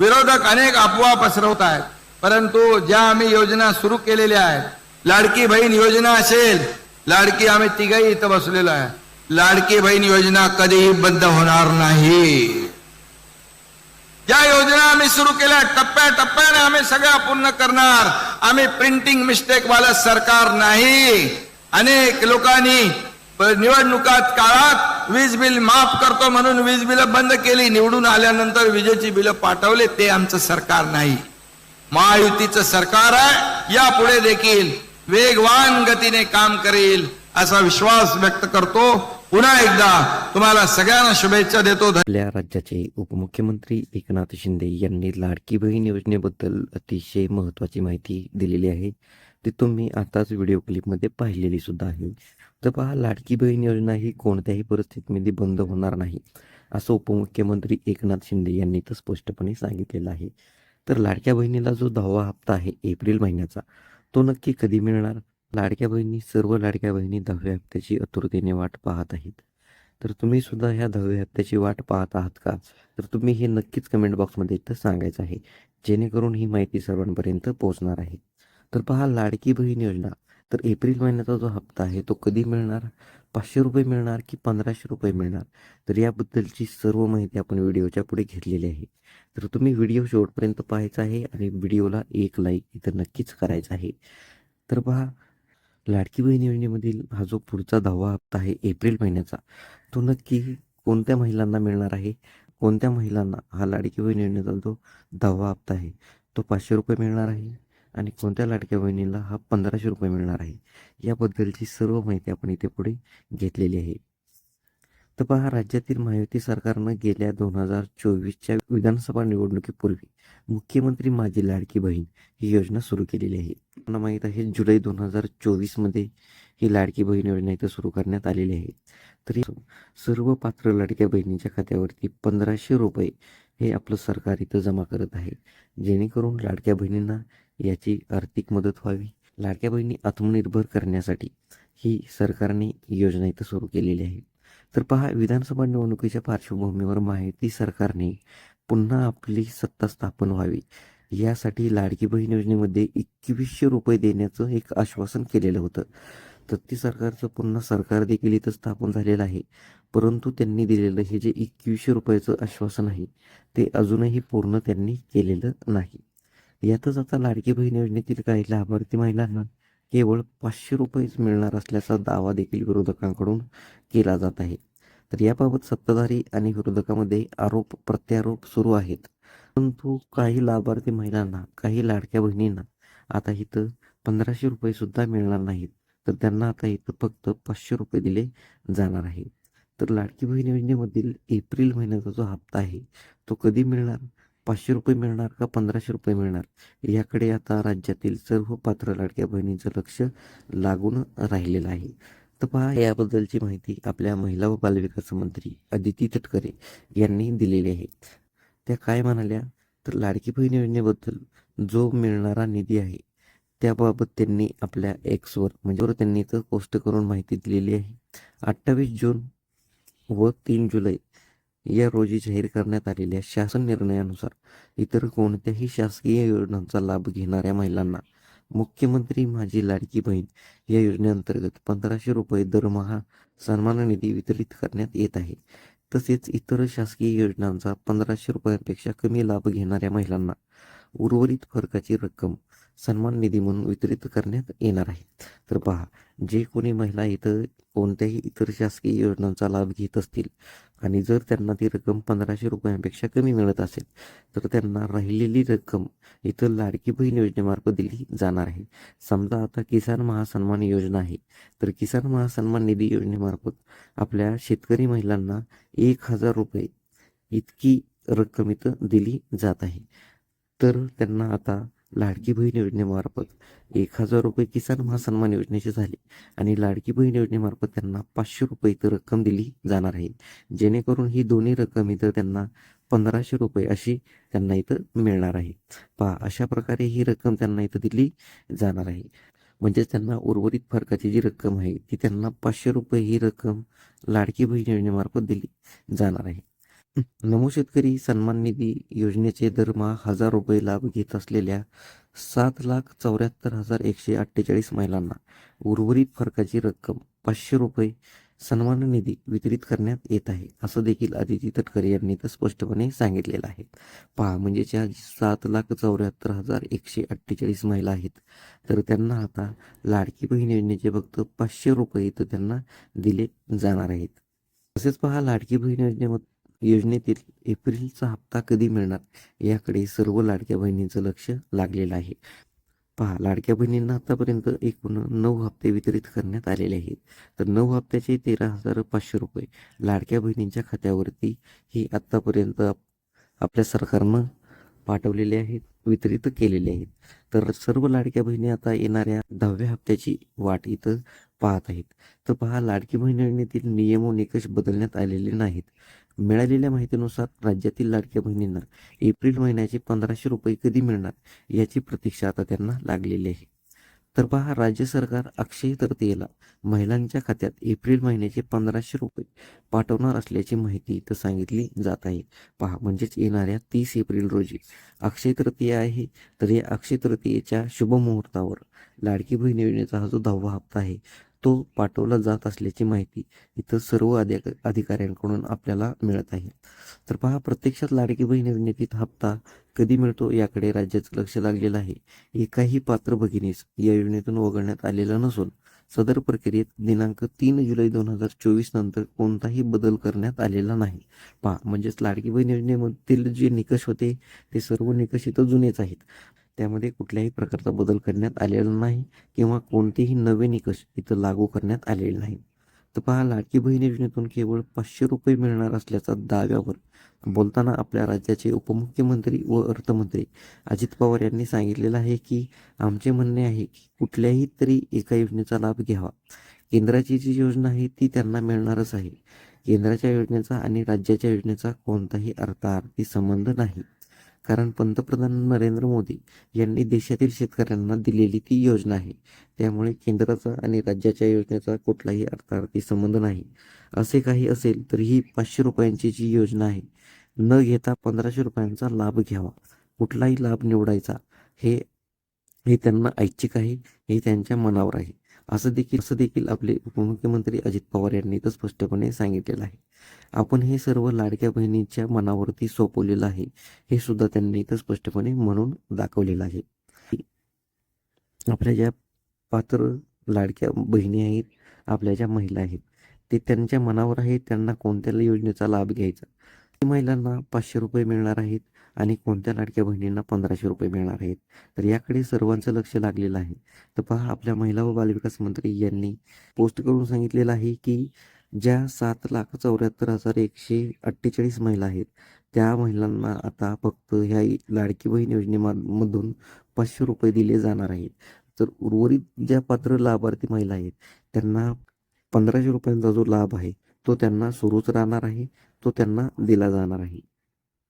विरोधक अनेक अफवा पसरवत आहेत परंतु ज्या आम्ही योजना सुरू केलेल्या आहेत लाडकी बहीण योजना असेल लाडकी आम्ही तिघही इथं बसलेलो आहे. लाडकी बहीण योजना कधीही बंद होणार नाही. ज्या योजना आम्ही सुरू केल्या टप्प्या टप्प्याने आम्ही सगळ्या पूर्ण करणार. आम्ही प्रिंटिंग मिस्टेक वाला सरकार नाही. अनेक लोकांनी निवडणुकात काळात वीज बिल माफ करतो म्हणून वीज बिल बंद केली. निवडून आल्यानंतर विजेची बिलं पाठवले ते आमचं सरकार नाही. महायुतीचं सरकार आहे यापुढे देखील वेगवान गतीने काम करेल असा विश्वास व्यक्त करतो. पुन्हा एकदा तुम्हाला सगळ्यांना शुभेच्छा देतो. आपल्या राज्याचे उपमुख्यमंत्री एकनाथ शिंदे यांनी लाडकी बहीण योजनेबद्दल अतिशय महत्त्वाची माहिती दिलेली आहे. ती तुम्ही आताच व्हिडिओ क्लिपमध्ये पाहिलेली सुद्धा आहे. तर पहा लाडकी बहीण योजना ही कोणत्याही परिस्थितीमध्ये बंद होणार नाही असं उपमुख्यमंत्री एकनाथ शिंदे यांनी तर स्पष्टपणे सांगितलेलं आहे. तर लाडक्या बहिणीला जो दहावा हप्ता आहे एप्रिल महिन्याचा तो नक्की कधी मिळणार? लाडक्या बहिणी सर्व लाडक्या बहिणी दहाव्या हप्त्याची आतुरतेने वाट पाहत आहेत. तर तुम्ही सुद्धा ह्या दहाव्या हप्त्याची वाट पाहत आहात का? तर तुम्ही हे नक्कीच कमेंट बॉक्समध्ये इथं सांगायचं आहे जेणेकरून ही माहिती सर्वांपर्यंत पोहोचणार आहे. तर पहा लाडकी बहीण योजना. तर एप्रिल महिन्याचा जो हप्ता आहे तो कधी मिळणार? पाचशे रुपये मिळणार की पंधराशे रुपये मिळणार? तर याबद्दलची सर्व माहिती आपण व्हिडिओच्या पुढे घेतलेली आहे. तर तुम्ही व्हिडिओ शेवटपर्यंत पाहायचा आहे आणि व्हिडिओला एक लाईक इथं नक्कीच करायचं आहे. तर पहा लाडकी बहीण योजनेमधील हा जो पुढचा दहावा हप्ता आहे एप्रिल महिन्याचा तो नक्की कोणत्या महिलांना मिळणार आहे? कोणत्या महिलांना हा लाडकी बहीण योजनेचा जो दहावा हप्ता आहे तो पाचशे रुपये मिळणार आहे? आणि कोणत्या लाडक्या बहिणीला हा पंधराशे रुपये मिळणार आहे? याबद्दलची सर्व माहिती आपण इथे पुढे घेतलेली आहे. तर पहा राज्यातील महायुती सरकारनं गेल्या दोन हजार चोवीसच्या विधानसभा निवडणुकीपूर्वी मुख्यमंत्री माझी लाडकी बहीण ही योजना सुरू केलेली आहे. मला माहीत आहे जुलै दोन हजार चोवीसमध्ये ही लाडकी बहीण योजना इथं सुरू करण्यात आलेली आहे. तरी सर्व पात्र लाडक्या बहिणीच्या खात्यावरती पंधराशे रुपये हे आपलं सरकार इथं जमा करत आहे. जेणेकरून लाडक्या बहिणींना याची आर्थिक मदत व्हावी. लाडक्या बहिणी आत्मनिर्भर करण्यासाठी ही सरकारने योजना इथं सुरू केलेली आहे. तर पहा विधानसभा निवडणुकीच्या पार्श्वभूमीवर माहिती सरकारने पुन्हा आपली सत्ता स्थापन व्हावी. यासाठी लाडकी बहीण योजनेमध्ये एकवीसशे रुपये देण्याचं एक आश्वासन केलेलं होतं. तर ती सरकारचं पुन्हा सरकार देखील इथं स्थापन झालेलं आहे. परंतु त्यांनी दिलेलं हे जे एकवीसशे रुपयाचं आश्वासन आहे ते अजूनही पूर्ण त्यांनी केलेलं नाही. यातच आता लाडकी बहीण योजनेतील काही लाभार्थी महिलांना केवळ पाचशे रुपयेच मिळणार असल्याचा दावा देखील विरोधकांकडून केला जात आहे. तर याबाबत सत्ताधारी आणि विरोधकामध्ये आरोप प्रत्यारोप सुरू आहेत. परंतु काही लाभार्थी महिलांना काही लाडक्या बहिणींना आता इथं पंधराशे रुपये सुद्धा मिळणार नाहीत. तर त्यांना आता इथं फक्त पाचशे रुपये दिले जाणार आहे तर लाडकी बहीण योजनेमधील एप्रिल महिन्याचा जो हप्ता आहे तो कधी मिळणार? पाचशे रुपये मिळणार का पंधराशे रुपये मिळणार? याकडे आता राज्यातील सर्व पात्र लाडक्या बहिणींचं लक्ष लागून राहिलेलं आहे. तर पहा याबद्दलची माहिती आपल्या महिला व बालविकास मंत्री अदिती तटकरे यांनी दिलेली आहे. त्या काय म्हणाल्या? तर लाडकी बहीण योजनेबद्दल जो मिळणारा निधी आहे त्याबाबत त्यांनी आपल्या एक्सवर म्हणजे त्यांनी इथं पोस्ट करून माहिती दिलेली आहे. अठ्ठावीस जून व तीन जुलै या रोजी जाहीर करण्यात आलेल्या शासन निर्णयानुसार इतर कोणत्याही शासकीय योजनांचा लाभ घेणाऱ्या महिलांना मुख्यमंत्री माझी लाडकी बहीण या योजनेअंतर्गत पंधराशे रुपये दरमहा सन्मान निधी वितरित करण्यात येत आहे. तसेच इतर शासकीय योजनांचा पंधराशे रुपयांपेक्षा कमी लाभ घेणाऱ्या महिलांना उर्वरित फरकाची रक्कम सन्मान निधी म्हणून वितरित करण्यात येणार आहे. तर पहा जे कोणी महिला इथं कोणत्याही इतर शासकीय योजनांचा लाभ घेत असतील आणि जर त्यांना ती रक्कम पंधराशे रुपयांपेक्षा कमी मिळत असेल तर त्यांना राहिलेली रक्कम इथं लाडकी बहीण योजनेमार्फत दिली जाणार आहे. समजा आता किसान महासन्मान योजना आहे तर किसान महासन्मान निधी योजनेमार्फत आपल्या शेतकरी महिलांना एक हजार रुपये इतकी रक्कम इथं दिली जात आहे. तर त्यांना आता लाडकी बहीण योजनेमार्फत एक हजार रुपये किसान महासन्मान योजनेचे झाले आणि लाडकी बहीण योजनेमार्फत त्यांना पाचशे रुपये इथं रक्कम दिली जाणार आहे. जेणेकरून ही दोन्ही रक्कम इथं त्यांना पंधराशे रुपये अशी त्यांना इथं मिळणार आहे. पहा अशा प्रकारे ही रक्कम त्यांना इथं दिली जाणार आहे. म्हणजेच त्यांना उर्वरित फरकाची जी रक्कम आहे ती त्यांना पाचशे रुपये ही रक्कम लाडकी बहीण योजनेमार्फत दिली जाणार आहे. नमो शेतकरी सन्मान निधी योजनेचे दरमहा हजार रुपये लाभ घेत असलेल्या सात लाख चौऱ्याहत्तर हजार एकशे अठ्ठेचाळीस महिलांना उर्वरित फरकाची रक्कम पाचशे रुपये सन्मान निधी वितरित करण्यात येत आहे असं देखील आदिती तटकरे यांनी तर स्पष्टपणे सांगितलेलं आहे. पहा म्हणजे ज्या सात लाख चौऱ्याहत्तर हजार एकशे अठ्ठेचाळीस महिला आहेत तर त्यांना आता लाडकी बहीण योजनेचे फक्त पाचशे रुपये तर त्यांना दिले जाणार आहेत. तसेच पहा लाडकी बहीण योजनेमध्ये योजनेतील एप्रिलचा हप्ता कधी मिळणार? याकडे सर्व लाडक्या बहिणींचं लक्ष लागलेलं आहे. पहा लाडक्या बहिणींना आतापर्यंत एकूण नऊ हप्ते वितरित करण्यात आलेले आहेत. तर नऊ हप्त्याचे तेरा हजार पाचशे रुपये लाडक्या बहिणींच्या खात्यावरती ही आत्तापर्यंत आप- आपल्या सरकारनं पाठवलेले आहेत वितरित केलेले आहेत. तर सर्व लाडक्या बहिणी आता येणाऱ्या दहाव्या हप्त्याची वाट इथं पाहत आहेत. तर पहा लाडकी बहीण नियम व निकष बदलण्यात आलेले नाहीत. मिळालेल्या माहितीनुसार राज्यातील लाडक्या बहिणींना एप्रिल महिन्याचे पंधराशे रुपये कधी मिळणार याची प्रतीक्षा आता त्यांना लागलेली आहे. तर पहा राज्य सरकार अक्षय तृतीयेला महिलांच्या खात्यात एप्रिल महिन्याचे पंधराशे रुपये पाठवणार असल्याची माहिती इथं सांगितली जात आहे. पहा म्हणजेच येणाऱ्या तीस एप्रिल रोजी अक्षय तृतीया आहे तर या अक्षय तृतीयेच्या शुभ मुहूर्तावर लाडकी बहीण योजनेचा हा जो दहावा हप्ता आहे तो पाठवला जात असल्याची माहिती इथं सर्व अधिक अधिकाऱ्यांकडून आपल्याला मिळत आहे. तर पहा प्रत्यक्षात लाडकी बहीण योजनेतील हप्ता कधी मिळतो याकडे राज्याचं लक्ष लागलेलं आहे. एकाही पात्र भगिनीस या योजनेतून वगळण्यात आलेलं नसून सदर प्रक्रियेत दिनांक तीन जुलै दोन हजार चोवीस नंतर कोणताही बदल करण्यात आलेला नाही. पहा म्हणजेच लाडकी बहीण योजनेमधील जे निकष होते ते सर्व निकष इथं जुनेच आहेत. त्यामध्ये कुठल्याही प्रकारचा बदल करण्यात आलेला नाही किंवा कोणतेही नवे निकष इथं लागू करण्यात आलेले नाही तर पहा लाडकी बहीण योजनेतून केवळ पाचशे रुपये मिळणार असल्याचा दाव्यावर बोलताना आपल्या राज्याचे उपमुख्यमंत्री व अर्थमंत्री अजित पवार यांनी सांगितलेलं आहे की आमचे म्हणणे आहे की कुठल्याही तरी एका योजनेचा लाभ घ्यावा. केंद्राची जी योजना आहे ती त्यांना मिळणारच आहे. केंद्राच्या योजनेचा आणि राज्याच्या योजनेचा कोणताही अर्थार्थी संबंध नाही. कारण पंतप्रधान नरेंद्र मोदी यांनी देशातील शेतकऱ्यांना दिलेली ती योजना आहे. त्यामुळे केंद्राचा आणि राज्याच्या योजनेचा कुठलाही अर्थार्थी संबंध नाही. असे काही असेल तर ही पाचशे रुपयांची जी योजना आहे न घेता पंधराशे रुपयांचा लाभ घ्यावा. कुठलाही लाभ निवडायचा हे हे त्यांना ऐच्छिक आहे हे त्यांच्या मनावर आहे. असं देखील असं देखील आपले उपमुख्यमंत्री अजित पवार यांनी तर स्पष्टपणे सांगितलेलं आहे. आपण हे सर्व लाडक्या बहिणीच्या मनावरती सोपवलेलं आहे हे सुद्धा त्यांनी इथं स्पष्टपणे म्हणून दाखवलेलं आहे. आपल्या ज्या पात्र लाडक्या बहिणी आहेत आपल्या ज्या महिला आहेत ते त्यांच्या मनावर आहे त्यांना कोणत्या योजनेचा लाभ घ्यायचा. महिलांना पाचशे रुपये मिळणार आहेत आणि कोणत्या लाडक्या बहिणींना पंधराशे रुपये मिळणार आहेत? तर याकडे सर्वांचं लक्ष लागलेलं आहे. तर पहा आपल्या महिला व बालविकास मंत्री यांनी पोस्ट करून सांगितलेलं आहे की ज्या सात लाख चौऱ्याहत्तर हजार एकशे अठ्ठेचाळीस महिला आहेत त्या महिलांना आता फक्त ह्या लाडकी बहीण योजनेमधून पाचशे रुपये दिले जाणार आहेत. तर उर्वरित ज्या पात्र लाभार्थी महिला आहेत त्यांना पंधराशे रुपयांचा जो लाभ आहे तो त्यांना सुरूच राहणार आहे तो त्यांना दिला जाणार आहे.